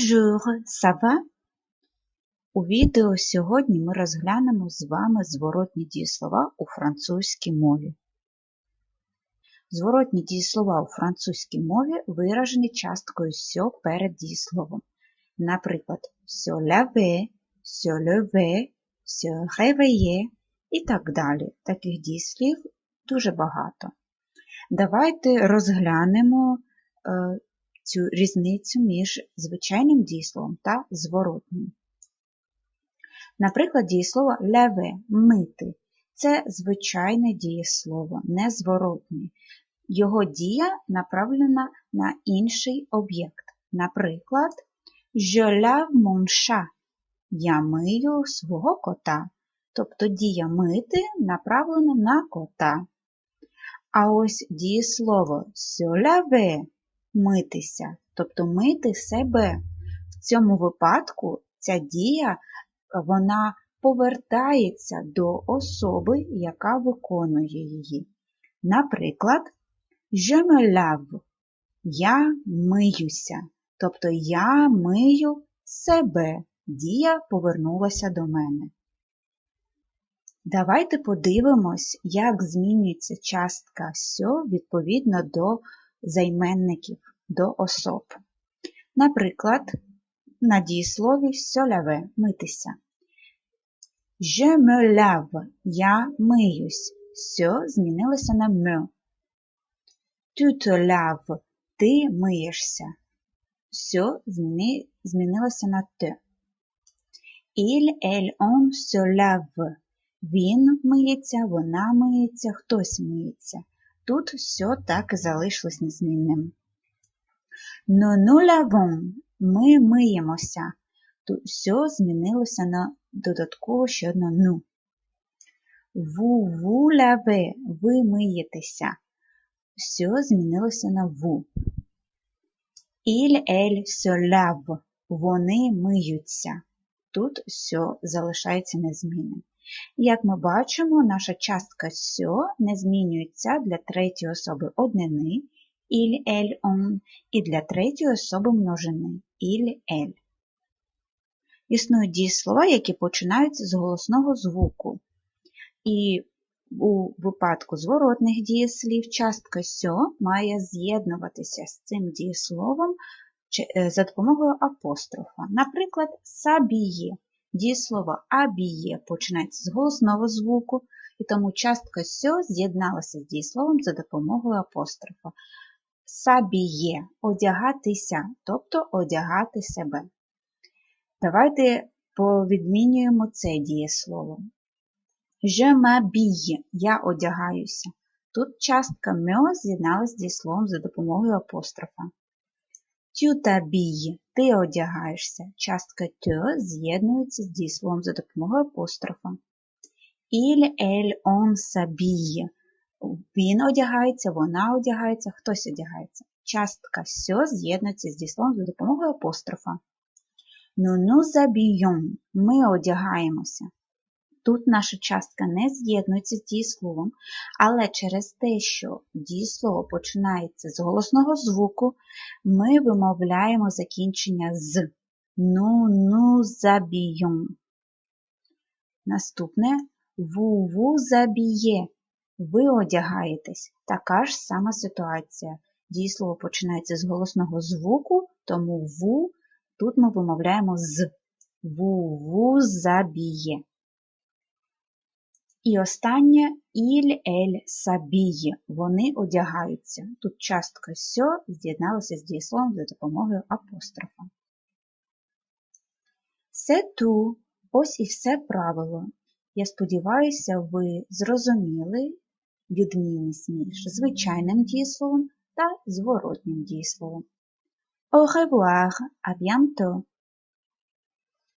Ça va? У відео сьогодні ми розглянемо з вами зворотні дієслова у французькій мові. Зворотні дієслова у французькій мові виражені часткою «сьо» перед дієсловом. Наприклад, «se laver», «se lever», «se réveiller» і так далі. Таких дієслів дуже багато. Давайте розглянемо е, цю різницю між звичайним дієсловом та зворотним. Наприклад, дієслово ляве мити це звичайне дієслово, незворотне. Його дія направлена на інший об'єкт. Наприклад, mon chat – я мию свого кота. Тобто дія мити направлена на кота. А ось дієслово laver – митися, тобто мити себе. В цьому випадку ця дія вона повертається до особи, яка виконує її. Наприклад, je me lave – я миюся, тобто я мию себе. Дія повернулася до мене. Давайте подивимось, як змінюється частка сьо відповідно до займенників, до особ. Наприклад, на дієслові сьоляве митися. Je me lave – я миюсь. Сьо змінилося на me. Tu te laves – ти миєшся. Сьо змінилося на те. Il, elle, on se lave. Він миється, вона миється, хтось миється. Тут все так і залишилось незмінним. Но nous lavons – ми миємося. Тут все змінилося на додатково ще одне ну. Ву, ву лаве – ви миєтеся. Все змінилося на ву. Elle se lave – вони миються. Тут все залишається незмінним. Як ми бачимо, наша частка сьо не змінюється для третьої особи однини il, elle, on і для третьої особи множини il, elle. Існують дієслова, які починаються з голосного звуку. І у випадку зворотних дієслів частка сьо має з'єднуватися з цим дієсловом за допомогою апострофа. Наприклад, сабіє. Дієслово абіє починається з голосного звуку, і тому частка сьо з'єдналася з дієсловом за допомогою апострофа. Сабіє одягатися, тобто одягати себе. Давайте повідмінюємо це дієслово. M'habille – я одягаюся. Тут частка мьо з'єдналася з дієсловом за допомогою апострофа. Tu t'habilles – ти одягаєшся. Частка te з'єднується з дієсловом за допомогою апострофа. Il, elle, on s'habille – він одягається, вона одягається, хтось одягається. Частка сьо з'єднується з дієсловом за допомогою апострофа. Ну, ну, забійом. Ми одягаємося. Тут наша частка не з'єднується з дієсловом, але через те, що дієслово починається з голосного звуку, ми вимовляємо закінчення з ну, ну, забійом. Наступне ву-ву забіє. Ви одягаєтесь. Така ж сама ситуація. Дієслово починається з голосного звуку, тому ву тут ми вимовляємо з ву-ву забіє. І останнє «Іль ель сабіє» – вони одягаються. Тут частка сьо з'єдналася з дієсловом за допомогою апострофа. Це ту, ось і все правило. Я сподіваюся, ви зрозуміли відмінність між звичайним дієсловом та зворотнім дієсловом. Au revoir, à bientôt!